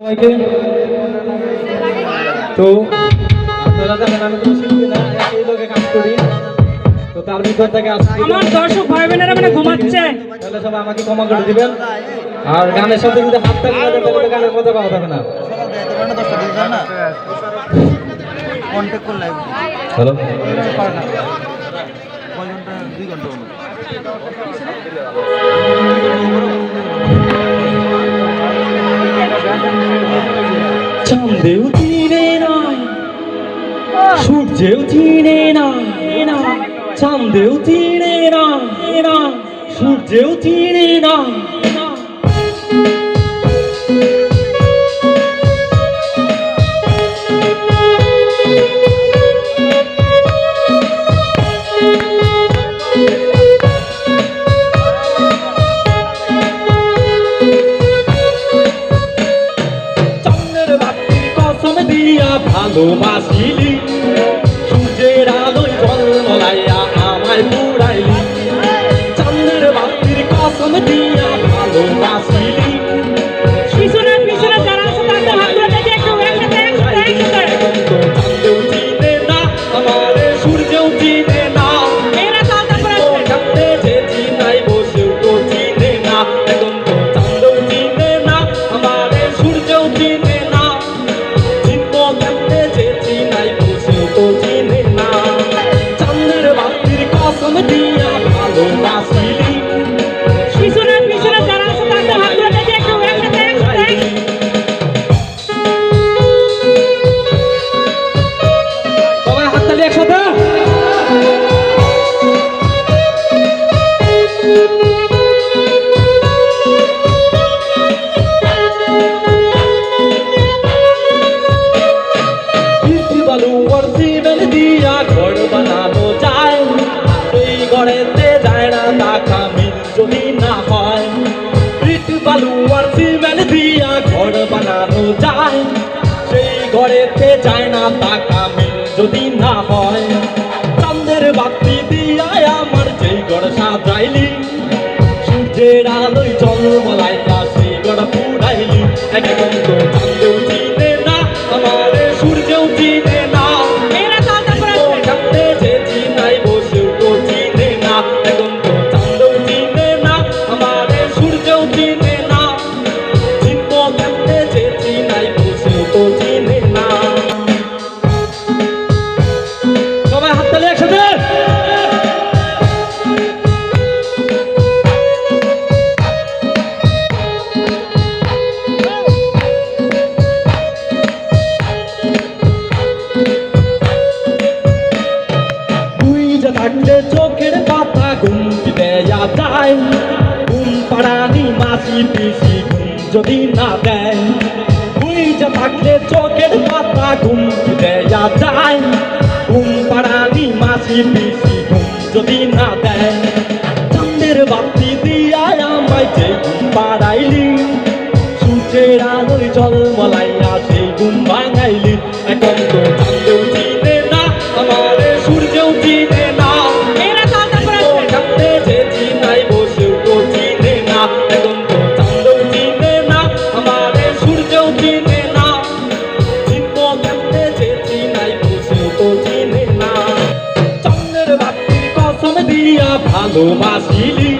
সবাইকে। তো আপনারা আমি কোনো শিল্পী না একই লোকে কাজ করি। তো তার ভিতর থেকে আজকে আমার দর্শক ভাই বোনেরা মানে ঘুমাচ্ছে। তাহলে সবাই আমাকে ক্ষমা করে দিবেন। আর গানের সাথে যদি হাত তালি না দেন তাহলে গানের মজা পাওয়া যাবে না। হ্যালো? দুই ঘণ্টা চাঁদেও চিনে না সূর্যেও চিনে না চাঁদেও চিনে না সূর্যেও চিনে না ভালোবাসিলি। সূর্যের আলোয় জন্মলাইয়া বালু আর সিমেন্ট দিয়া ঘর বানানো যায়। সেই ঘরেতে যায় না টাকা মিল যদি না হয়। চাঁদের বাতি দিয়া আমার যেই ঘর সাজাইলি। সূর্যের আলোয় জন্মলাই সেই ঘর পুরাইলি। এক থাকলে চোখের পাতা ঘুমটি দেয়া যায় ঘুম পাড়ানি মাসি পিসি ঘুম যদি না দেয়। যে থাকলে চোখের পাতা ঘুমটি দেয়া যায় ঘুম পাড়ানি মাসি পিসি ঘুম যদি না দেয়। চাঁদের বাতি দিয়া আমায় যে ঘুম পাড়াইলি, সূর্যের আলোয় জল মলাইয়া সেই ঘুম ভাঙাইলি। এখন চিনে না